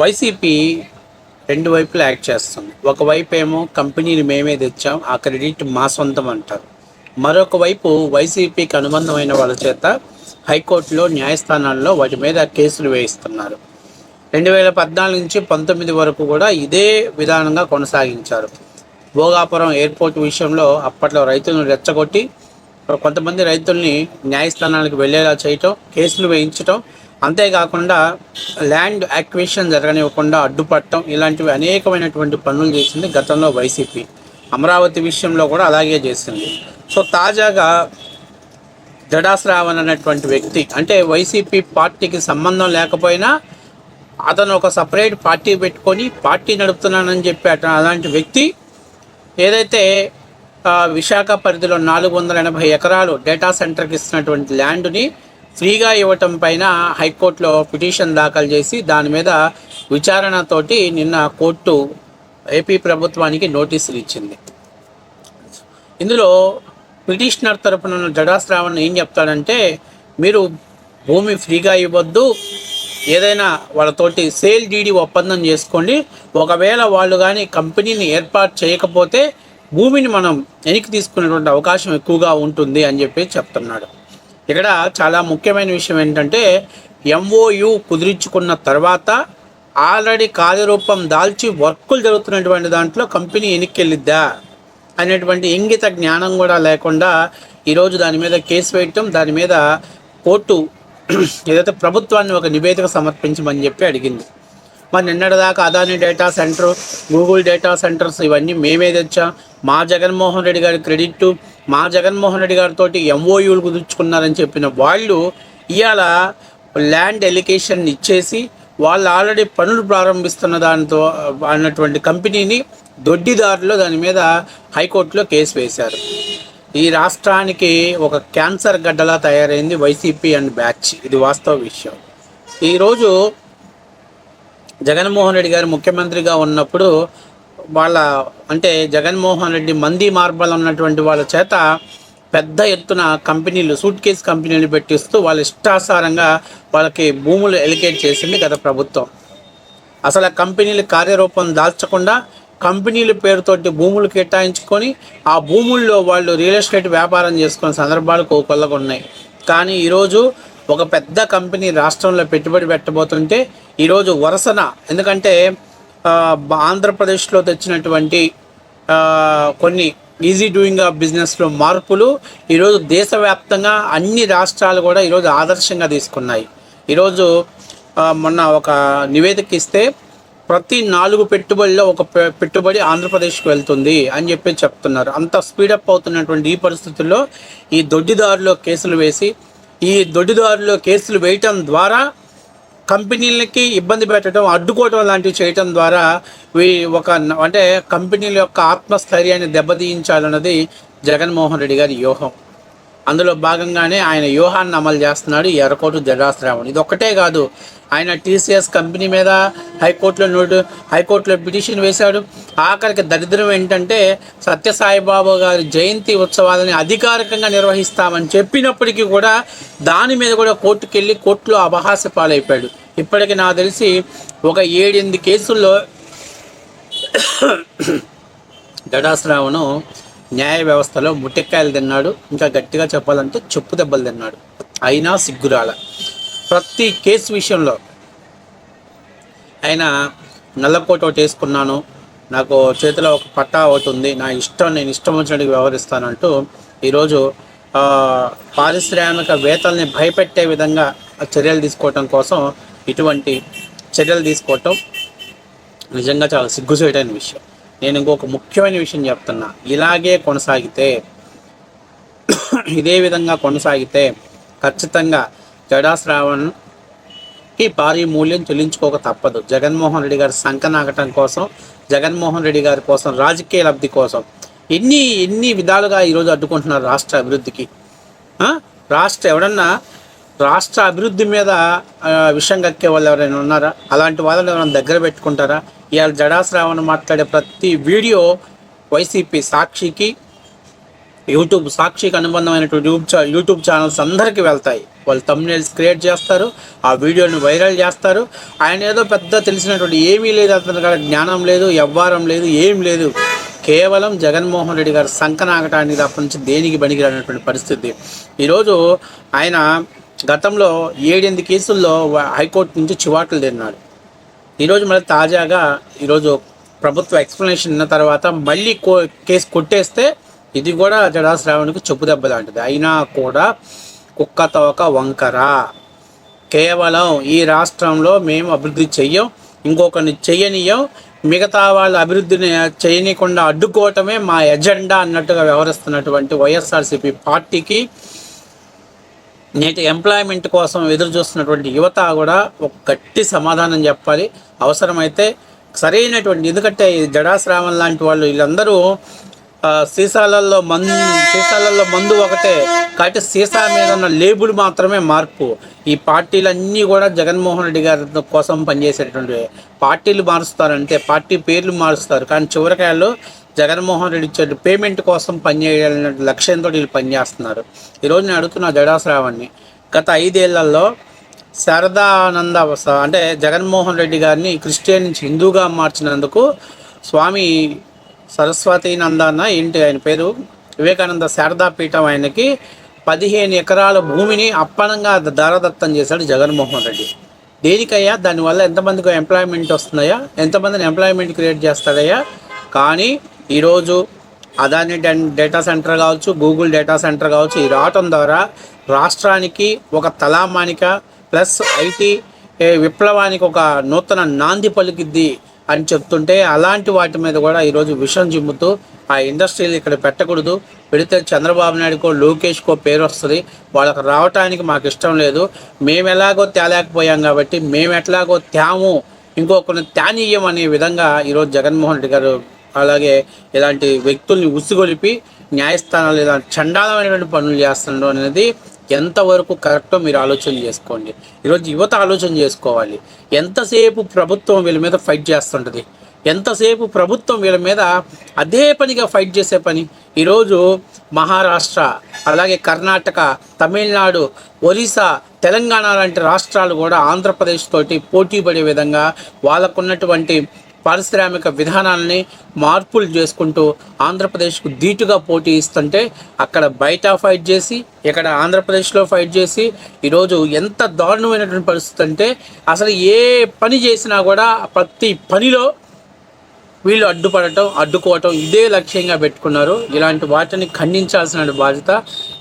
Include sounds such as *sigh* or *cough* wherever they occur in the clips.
YCP రెండు వైపులా act చేస్తుంది. ఒకవైపు ఏమో కంపెనీలు మేమే తెచ్చాం ఆ క్రెడిట్ మా సొంతం అంటారు. మరొక వైపు వైసీపీకి అనుబంధమైన వాళ్ళ చేత హైకోర్టులో న్యాయస్థానాల్లో వాటి మీద కేసులు వేయిస్తున్నారు. రెండు వేల పద్నాలుగు నుంచి పంతొమ్మిది వరకు కూడా ఇదే విధానంగా కొనసాగించారు. భోగాపురం ఎయిర్పోర్ట్ విషయంలో అప్పట్లో రైతులను రెచ్చగొట్టి కొంతమంది రైతుల్ని న్యాయస్థానాలకు వెళ్ళేలా చేయటం కేసులు వేయించటం అంతేకాకుండా ల్యాండ్ యాక్విజిషన్ జరగనివ్వకుండా అడ్డుపట్టడం ఇలాంటివి అనేకమైనటువంటి పనులు చేసింది గతంలో వైసీపీ. అమరావతి విషయంలో కూడా అలాగే చేసింది. సో తాజాగా జడాశ్రావణ్ అనేటువంటి వ్యక్తి అంటే వైసీపీ పార్టీకి సంబంధం లేకపోయినా అతను ఒక సపరేట్ పార్టీ పెట్టుకొని పార్టీ నడుపుతున్నానని చెప్పి అలాంటి వ్యక్తి ఏదైతే విశాఖ పరిధిలో నాలుగు వందల ఎనభై ఎకరాలు డేటా సెంటర్కి ఇస్తున్నటువంటి ల్యాండ్ని ఫ్రీగా ఇవ్వటం పైన హైకోర్టులో పిటిషన్ దాఖలు చేసి దాని మీద విచారణతోటి నిన్న కోర్టు ఏపీ ప్రభుత్వానికి నోటీసులు ఇచ్చింది. ఇందులో పిటిషనర్ తరపున జడాశ్రావణ్ ఏం చెప్తాడంటే మీరు భూమి ఫ్రీగా ఇవ్వద్దు ఏదైనా వాళ్ళతోటి సేల్ డీడీ ఒప్పందం చేసుకోండి ఒకవేళ వాళ్ళు కానీ కంపెనీని ఏర్పాటు చేయకపోతే భూమిని మనం వెనక్కి తీసుకునేటువంటి అవకాశం ఎక్కువగా ఉంటుంది అని చెప్పి చెప్తున్నాడు. ఇక్కడ చాలా ముఖ్యమైన విషయం ఏంటంటే ఎంఓయు కుదిరించుకున్న తర్వాత ఆల్రెడీ కార్యరూపం దాల్చి వర్కులు జరుగుతున్నటువంటి దాంట్లో కంపెనీ వెనక్కి అనేటువంటి ఇంగిత జ్ఞానం కూడా లేకుండా ఈరోజు దాని మీద కేసు వేయటం దాని మీద కోర్టు *clears throat* ఏదైతే ప్రభుత్వాన్ని ఒక నివేదిక సమర్పించమని చెప్పి అడిగింది. మరి నిన్నటిదాకా Adani data centre Google data centres ఇవన్నీ మేమే తెచ్చాం. మా జగన్మోహన్ రెడ్డి గారి క్రెడిట్ మా జగన్మోహన్ రెడ్డి గారితో ఎంఓయూలు కుదుర్చుకున్నారని చెప్పిన వాళ్ళు ఇవాళ ల్యాండ్ ఎలికేషన్ ఇచ్చేసి వాళ్ళు ఆల్రెడీ పనులు ప్రారంభిస్తున్న దానితో అన్నటువంటి కంపెనీని దొడ్డిదారులో దాని మీద హైకోర్టులో కేసు వేశారు. ఈ రాష్ట్రానికి ఒక క్యాన్సర్ గడ్డలా తయారైంది వైసీపీ అండ్ బ్యాచ్. ఇది వాస్తవ విషయం. ఈరోజు జగన్మోహన్ రెడ్డి గారు ముఖ్యమంత్రిగా ఉన్నప్పుడు వాళ్ళ అంటే జగన్మోహన్ రెడ్డి మంది మార్బల్ ఉన్నటువంటి వాళ్ళ చేత పెద్ద ఎత్తున కంపెనీలు సూట్ కేస్ కంపెనీలు పెట్టిస్తూ వాళ్ళ ఇష్టాసారంగా వాళ్ళకి భూములు ఎలికేట్ చేసింది గత ప్రభుత్వం. అసలు ఆ కంపెనీలు కార్యరూపం దాల్చకుండా కంపెనీల పేరుతోటి భూములు కేటాయించుకొని ఆ భూముల్లో వాళ్ళు రియల్ ఎస్టేట్ వ్యాపారం చేసుకునే సందర్భాలు కోకొల్లగా ఉన్నాయి కానీ ఈరోజు ఒక పెద్ద కంపెనీ రాష్ట్రంలో పెట్టుబడి పెట్టబోతుంటే ఈరోజు వరుసన ఎందుకంటే ఆంధ్రప్రదేశ్లో తెచ్చినటువంటి కొన్ని ఈజీ డూయింగ్ ఆఫ్ బిజినెస్లో మార్పులు ఈరోజు దేశవ్యాప్తంగా అన్ని రాష్ట్రాలు కూడా ఈరోజు ఆదర్శంగా తీసుకున్నాయి. ఈరోజు మొన్న ఒక నివేదిక ఇస్తే ప్రతి నాలుగు పెట్టుబడిలో ఒక పెట్టుబడి ఆంధ్రప్రదేశ్కి వెళ్తుంది అని చెప్పి చెప్తున్నారు. అంత స్పీడప్ అవుతున్నటువంటి ఈ పరిస్థితుల్లో ఈ దొడ్డిదారులో కేసులు వేసి ఈ దొడ్డిదారులో కేసులు వేయటం ద్వారా కంపెనీలకి ఇబ్బంది పెట్టడం అడ్డుకోవడం లాంటివి చేయటం ద్వారా వీ ఒక అంటే కంపెనీల యొక్క ఆత్మస్థైర్యాన్ని దెబ్బతీయించాలన్నది జగన్మోహన్ రెడ్డి గారి వ్యూహం. అందులో భాగంగానే ఆయన వ్యూహాన్ని అమలు చేస్తున్నాడు ఎర్రకోటు జడాశ్రావణ్ ఇది ఒక్కటే కాదు ఆయన టీసీఎస్ కంపెనీ మీద హైకోర్టులో నోటు హైకోర్టులో పిటిషన్ వేశాడు. ఆఖరికి దరిద్రం ఏంటంటే సత్యసాయిబాబు గారి జయంతి ఉత్సవాలని అధికారికంగా నిర్వహిస్తామని చెప్పినప్పటికీ కూడా దాని మీద కూడా కోర్టుకెళ్ళి కోర్టులో అపహాస్య పాలైపోయాడు. ఇప్పటికి నాకు తెలిసి ఒక ఏడెనిమిది కేసుల్లో గడాశ్రావణు న్యాయ వ్యవస్థలో ముట్టెక్కాయలు తిన్నాడు. ఇంకా గట్టిగా చెప్పాలంటే చెప్పు దెబ్బలు తిన్నాడు. అయినా సిగ్గురాల. ప్రతి కేసు విషయంలో ఆయన నల్లకోట ఒకటి వేసుకున్నాను. నాకు చేతిలో ఒక పట్టా ఒకటి ఉంది. నా ఇష్టం నేను ఇష్టం వచ్చినట్టుగా వ్యవహరిస్తానంటూ ఈరోజు పారిశ్రామిక వేతల్ని భయపెట్టే విధంగా చర్యలు తీసుకోవటం కోసం ఇటువంటి చర్యలు తీసుకోవటం నిజంగా చాలా సిగ్గుచేటైన విషయం. నేను ఇంకొక ముఖ్యమైన విషయం చెప్తున్నా. ఇలాగే కొనసాగితే ఇదే విధంగా కొనసాగితే ఖచ్చితంగా జడా శ్రావణ్కి భారీ మూల్యం చెల్లించుకోక తప్పదు. జగన్మోహన్ రెడ్డి గారి సంకనాగటం కోసం జగన్మోహన్ రెడ్డి గారి కోసం రాజకీయ లబ్ధి కోసం ఎన్ని ఎన్ని విధాలుగా ఈరోజు అడ్డుకుంటున్నారు రాష్ట్ర అభివృద్ధికి? రాష్ట్ర ఎవడన్నా రాష్ట్ర అభివృద్ధి మీద విషయం కక్కే వాళ్ళు ఎవరైనా ఉన్నారా? అలాంటి వాళ్ళని ఎవరైనా దగ్గర పెట్టుకుంటారా? ఇవాళ జడాశ్రావణ మాట్లాడే ప్రతి వీడియో వైసీపీ సాక్షికి యూట్యూబ్ సాక్షికి అనుబంధమైనటువంటి యూట్యూబ్ యూట్యూబ్ ఛానల్స్ అందరికీ వెళ్తాయి. వాళ్ళు తమ్నేల్స్ క్రియేట్ చేస్తారు ఆ వీడియోని వైరల్ చేస్తారు. ఆయన ఏదో పెద్ద తెలిసినటువంటి ఏమీ లేదు అతని కాడ జ్ఞానం లేదు వ్యవహారం లేదు ఏం లేదు. కేవలం జగన్మోహన్ రెడ్డి గారు సంకనాగటానికి తప్ప నుంచి దేనికి పనికిరానటువంటి పరిస్థితి. ఈరోజు ఆయన గతంలో ఏడెనిమిది కేసుల్లో హైకోర్టు నుంచి చివాట్లు తిన్నాడు ఈరోజు మళ్ళీ తాజాగా ఈరోజు ప్రభుత్వ ఎక్స్ప్లెనేషన్ ఉన్న తర్వాత మళ్ళీ కో కేసు కొట్టేస్తే ఇది కూడా జడా శ్రావణికి చెప్పు దెబ్బ లాంటిది. అయినా కూడా కుక్క తోక వంకర. కేవలం ఈ రాష్ట్రంలో మేము అభివృద్ధి చెయ్యం ఇంకొకరిని చెయ్యనియం మిగతా వాళ్ళ అభివృద్ధిని చేయనీయకుండా అడ్డుకోవటమే మా ఎజెండా అన్నట్టుగా వ్యవహరిస్తున్నటువంటి వైఎస్ఆర్సీపీ పార్టీకి నేటి ఎంప్లాయ్మెంట్ కోసం ఎదురు చూస్తున్నటువంటి యువత కూడా ఒక గట్టి సమాధానం చెప్పాలి. అవసరమైతే సరైనటువంటి ఎందుకంటే ఈ జడాశ్రావణ్ లాంటి వాళ్ళు వీళ్ళందరూ సీసాలలో మందు సీసాలలో మందు ఒకటే కాబట్టి సీసా మీద ఉన్న లేబుల్ మాత్రమే మార్పు. ఈ పార్టీలన్నీ కూడా జగన్మోహన్ రెడ్డి గారి కోసం పనిచేసేటువంటి పార్టీలు మారుస్తారంటే పార్టీ పేర్లు మారుస్తారు. కానీ చివరికాయలు జగన్మోహన్ రెడ్డి ఇచ్చే పేమెంట్ కోసం పనిచేయాలనే లక్ష్యంతో వీళ్ళు పనిచేస్తున్నారు. ఈరోజు నేను అడుగుతున్నా జడాశ్రావణ్ణి గత ఐదేళ్ళలో శారదానంద అంటే జగన్మోహన్ రెడ్డి గారిని క్రిస్టియన్ నుంచి హిందూగా మార్చినందుకు స్వామి సరస్వతి నందన్న ఏంటి ఆయన పేరు? వివేకానంద శారదా పీఠం ఆయనకి పదిహేను ఎకరాల భూమిని అప్పనంగా దారదత్తం చేశాడు జగన్మోహన్ రెడ్డి. దేనికయ్యా? దానివల్ల ఎంతమందికి ఎంప్లాయ్మెంట్ వస్తున్నాయా ఎంతమందిని ఎంప్లాయ్మెంట్ క్రియేట్ చేస్తాడయ్యా కానీ ఈరోజు అదాని డెన్- డేటా సెంటర్ కావచ్చు గూగుల్ డేటా సెంటర్ కావచ్చు ఈ రావటం ద్వారా రాష్ట్రానికి ఒక తలామానిక ప్లస్ ఐటీ విప్లవానికి ఒక నూతన నాంది పలికిద్ది అని చెప్తుంటే అలాంటి వాటి మీద కూడా ఈరోజు విషం చిమ్ముతూ ఆ ఇండస్ట్రీలు ఇక్కడ పెట్టకూడదు. పెడితే చంద్రబాబు నాయుడుకో లోకేష్కో పేరు వస్తుంది. వాళ్ళకి రావటానికి మాకు ఇష్టం లేదు. మేము ఎలాగో తేలేకపోయాం కాబట్టి మేము ఎట్లాగో తేము ఇంకొకరిని త్యానీయం అనే విధంగా ఈరోజు జగన్మోహన్ రెడ్డి గారు అలాగే ఇలాంటి వ్యక్తుల్ని ఉసిగొలిపి న్యాయస్థానాలు ఇలాంటి చండాలమైనటువంటి పనులు చేస్తుండడం అనేది ఎంతవరకు కరెక్టో మీరు ఆలోచన చేసుకోండి. ఈరోజు యువత ఆలోచన చేసుకోవాలి. ఎంతసేపు ప్రభుత్వం వీళ్ళ మీద ఫైట్ చేస్తుంటుంది? ఎంతసేపు ప్రభుత్వం వీళ్ళ మీద అదే పనిగా ఫైట్ చేసే పని? ఈరోజు మహారాష్ట్ర అలాగే కర్ణాటక తమిళనాడు ఒరిస్సా తెలంగాణ లాంటి రాష్ట్రాలు కూడా ఆంధ్రప్రదేశ్ తోటి పోటీ పడే విధంగా వాళ్ళకున్నటువంటి పారిశ్రామిక విధానాలని మార్పులు చేసుకుంటూ ఆంధ్రప్రదేశ్కు ధీటుగా పోటీ ఇస్తుంటే అక్కడ బయట ఫైట్ చేసి ఇక్కడ ఆంధ్రప్రదేశ్లో ఫైట్ చేసి ఈరోజు ఎంత దారుణమైనటువంటి పరిస్థితి అంటే అసలు ఏ పని చేసినా కూడా ప్రతి పనిలో వీళ్ళు అడ్డుపడటం అడ్డుకోవటం ఇదే లక్ష్యంగా పెట్టుకున్నారు. ఇలాంటి వాటిని ఖండించాల్సిన బాధ్యత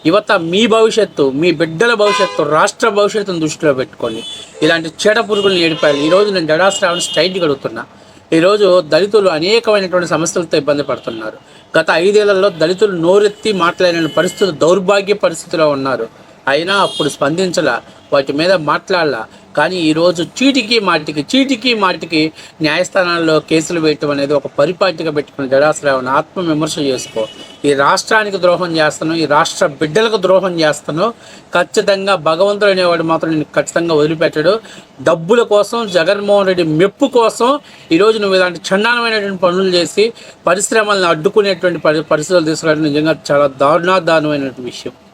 యువత మీ భవిష్యత్తు మీ బిడ్డల భవిష్యత్తు రాష్ట్ర భవిష్యత్తును దృష్టిలో పెట్టుకోండి. ఇలాంటి చెడ పురుగులను ఏడిపాలి ఈరోజు నేను జడాశ్రావణ స్ట్రైట్ అడుగుతున్నా ఈరోజు దళితులు అనేకమైనటువంటి సమస్యలతో ఇబ్బంది పడుతున్నారు. గత ఐదేళ్ళలో దళితులు నోరెత్తి మాట్లాడిన పరిస్థితులు దౌర్భాగ్య పరిస్థితిలో ఉన్నారు. అయినా అప్పుడు స్పందించలా వాటి మీద మాట్లాడలా కానీ ఈరోజు చీటికి మాటికి చీటికి మాటికి న్యాయస్థానాల్లో కేసులు వేయటం అనేది ఒక పరిపాటిగా పెట్టుకుని జడాశ్రావణ ఆత్మ విమర్శ చేసుకో. ఈ రాష్ట్రానికి ద్రోహం చేస్తాను ఈ రాష్ట్ర బిడ్డలకు ద్రోహం చేస్తాను ఖచ్చితంగా భగవంతుడు అనేవాడు మాత్రం నేను ఖచ్చితంగా వదిలిపెట్టాడు. డబ్బుల కోసం జగన్మోహన్ రెడ్డి మెప్పు కోసం ఈరోజు నువ్వు ఇలాంటి చండానమైనటువంటి పనులు చేసి పరిశ్రమలను అడ్డుకునేటువంటి పరి పరిస్థితులు తీసుకురావడం నిజంగా చాలా దారుణాదారుణమైనటువంటి విషయం.